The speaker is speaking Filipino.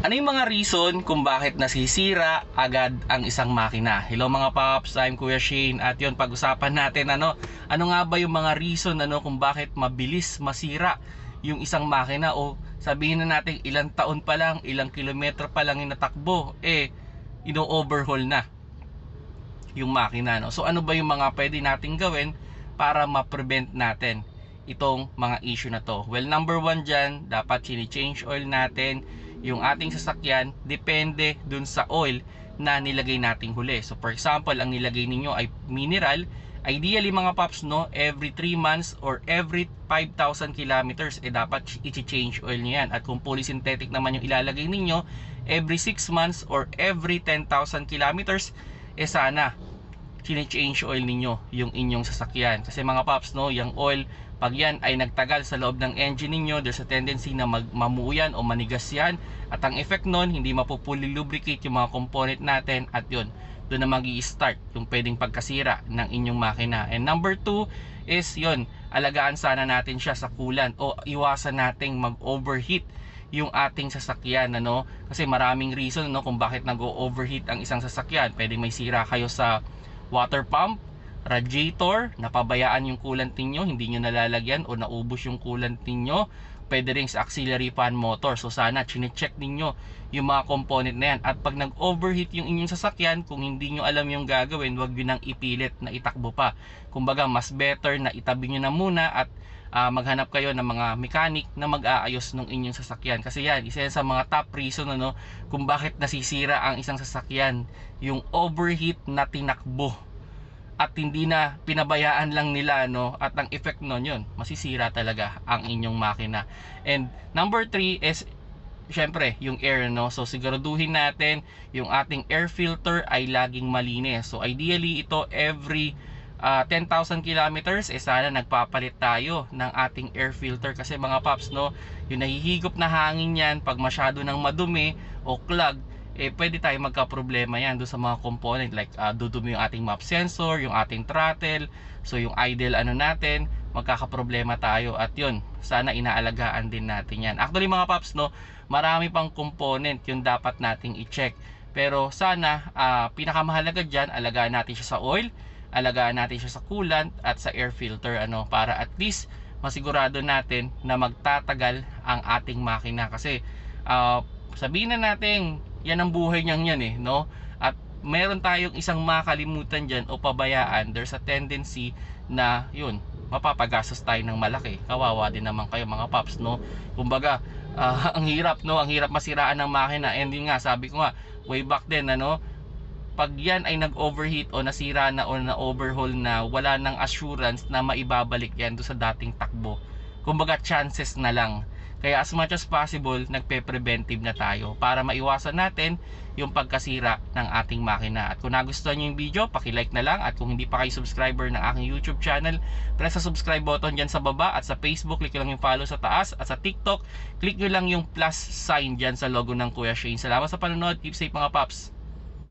Ano yung mga reason kung bakit nasisira agad ang isang makina? Hello mga paps, I'm Kuya Shane at yun pag-usapan natin ano, ano nga ba yung mga reason ano kung bakit mabilis masira yung isang makina o sabihin na natin ilang taon pa lang, ilang kilometro pa lang yung natakbo, eh ino-overhaul na yung makina no. So ano ba yung mga pwede nating gawin para ma-prevent natin itong mga issue na to? Well, number one dyan, dapat chini-change oil natin yung ating sasakyan depende dun sa oil na nilagay nating huli. So for example, ang nilagay ninyo ay mineral, ideally mga paps no, every 3 months or every 5,000 kilometers eh dapat i-change oil nyo yan. At kung polysynthetic naman yung ilalagay ninyo, every 6 months or every 10,000 kilometers eh sana chine-change oil ninyo yung inyong sasakyan. Kasi mga paps no, yung oil pag yan ay nagtagal sa loob ng engine ninyo, there's a tendency na magmamuyan o manigas yan. At ang effect nun, hindi mapupuli lubricate yung mga component natin at yun, doon na mag start yung pwedeng pagkasira ng inyong makina. And number two is yun, alagaan sana natin siya sa coolant o iwasan nating mag-overheat yung ating sasakyan ano kasi maraming reason no kung bakit nag-overheat ang isang sasakyan pwedeng may sira kayo sa water pump radiator, napabayaan yung coolant ninyo, hindi nyo nalalagyan o naubos yung coolant ninyo, pwede rin sa auxiliary fan motor. So sana chine-check ninyo yung mga component na yan. At pag nag-overheat yung inyong sasakyan, kung hindi nyo alam yung gagawin, wag nyo nang ipilit na itakbo pa. Kumbaga, mas better na itabi nyo na muna at uh, maghanap kayo ng mga mechanic na mag-aayos ng inyong sasakyan. Kasi yan, isa yan sa mga top reason ano, kung bakit nasisira ang isang sasakyan. Yung overheat na tinakbo at hindi na pinabayaan lang nila no at ang effect nun yun masisira talaga ang inyong makina and number 3 is syempre yung air no so siguraduhin natin yung ating air filter ay laging malinis so ideally ito every uh, 10,000 kilometers eh sana nagpapalit tayo ng ating air filter kasi mga paps no yung nahihigop na hangin yan pag masyado ng madumi o clog eh pwede tayo magka-problema yan do sa mga component like uh, dudumi yung ating map sensor, yung ating throttle, so yung idle ano natin, magkaka-problema tayo at yun, sana inaalagaan din natin yan. Actually mga paps no, marami pang component yung dapat nating i-check. Pero sana uh, pinakamahalaga diyan, alagaan natin siya sa oil, alagaan natin siya sa coolant at sa air filter ano para at least masigurado natin na magtatagal ang ating makina. Kasi uh, sabihin na natin yan ang buhay niyang yan eh no? At meron tayong isang makalimutan dyan o pabayaan there's a tendency na yun mapapagastos tayo ng malaki. Kawawa din naman kayo mga paps no? Kumbaga uh, ang hirap no? Ang hirap masiraan ng makina. And yun nga sabi ko nga way back then ano pag yan ay nag-overheat o nasira na o na-overhaul na wala nang assurance na maibabalik yan do sa dating takbo kumbaga chances na lang kaya as much as possible, nagpe-preventive na tayo para maiwasan natin yung pagkasira ng ating makina. At kung nagustuhan nyo yung video, paki-like na lang. At kung hindi pa kayo subscriber ng aking YouTube channel, press sa subscribe button dyan sa baba. At sa Facebook, click lang yung follow sa taas. At sa TikTok, click nyo lang yung plus sign dyan sa logo ng Kuya Shane. Salamat sa panonood. Keep safe mga paps.